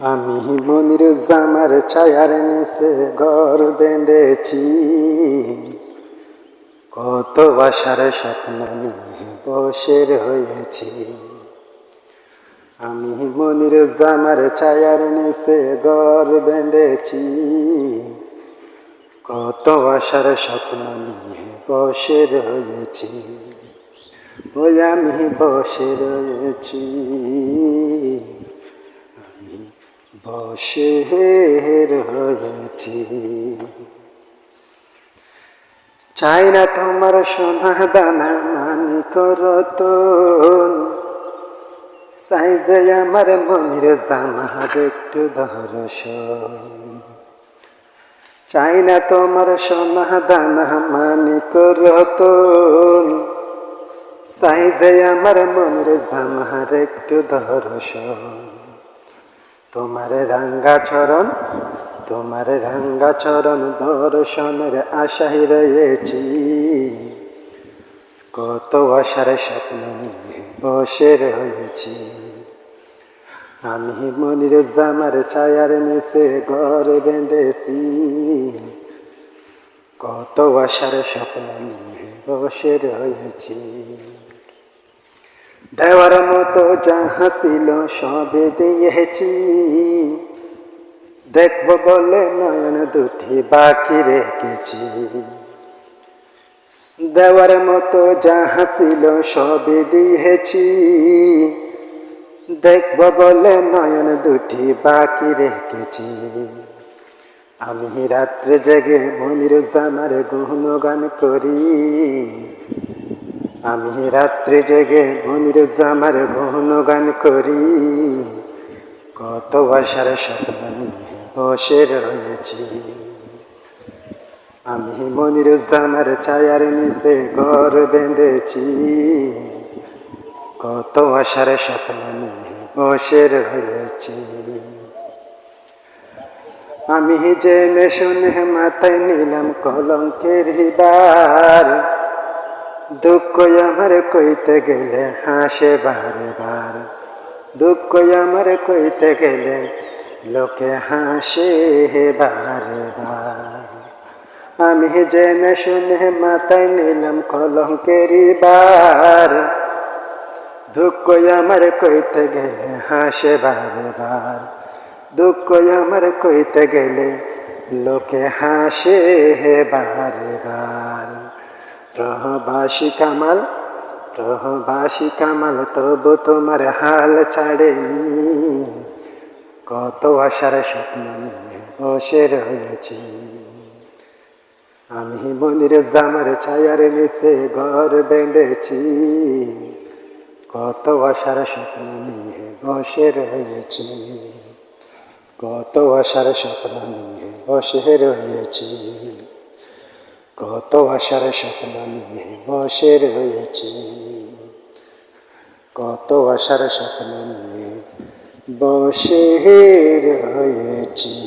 আমি মনির জামার ছায়ার নিচে ঘর বেঁধেছি। কত আশার স্বপ্ন নিয়ে বসে হয়েছি। আমি মনির জামার ছায়ার নিচে ঘর বেঁধেছি। কত আশার স্বপ্ন নিয়ে বসে রয়েছি ওই আমি বসে রয়েছি। বসে রয়েছি চাই না তোমার সোনা দানা মানি করতন সাইজে আমার মনির জামার একটু দর্শন। চাই না তোমার সোনা দানা মানি করতন সাইজে আমার মনের জামার একটু দর্শন। তোমার রাঙ্গা চরণ, তোমার রাঙ্গা চরণ দর্শনের আশাই রয়েছি। কত আশার স্বপ্ন নিয়ে বসে রয়েছি। আমি মনির জামার ছায়ার নিচে ঘর বেঁধেছি। কত আশার স্বপ্ন নিয়ে বসে রয়েছি। দেওয়ার মতো যাহা ছিল সবে দিয়েছি। দেখব বলে নয়ন দুটি বাকি রেখেছি। দেওয়ার মতো যাহা ছিল সবে দিয়েছি। দেখব বলে নয়ন দুটি বাকি রেখেছি। আমি রাত্রে জেগে মনির জামার গহন গান করি। আমি রাত্রে জেগে মনির জামার গহন গান করি। কত আশার স্বপ্ন বসে রয়েছি। আমি মনির জামার ছায়ার নিচে ঘর বেঁধেছি। কত আশার স্বপ্ন বসে রয়েছি। আমি জেনে শুনে মাথায় নিলাম কলঙ্কের হিবার দুঃখ আমার কইতে গেলে হাসে বারে বার। দুঃখ আমার কইতে গেলে লোকে হাসে বারে বার। আমি জেনে শুনে মাথায় নিলাম কলঙ্কের বার। দুঃখ আমার কইতে গেলে হাসে বারে বার। দুঃখ আমার কইতে গেলে লোকে হাসে বারে বার। প্রহবাসী কামাল প্রহবাসী কামাল তবু তোমার হাল ছাড়েনি। কত আশার স্বপ্ন বসে রয়েছি। আমি মনির জামার ছায়ার নিচে ঘর বেঁধেছি। কত আশার স্বপ্ন নিয়ে বসে রয়েছি। কত আশার স্বপ্ন নিয়ে বসে রয়েছি। কত আশার স্বপ্ন নিয়ে বসে রয়েছি কত আশার স্বপ্ন নিয়ে বসে রয়েছি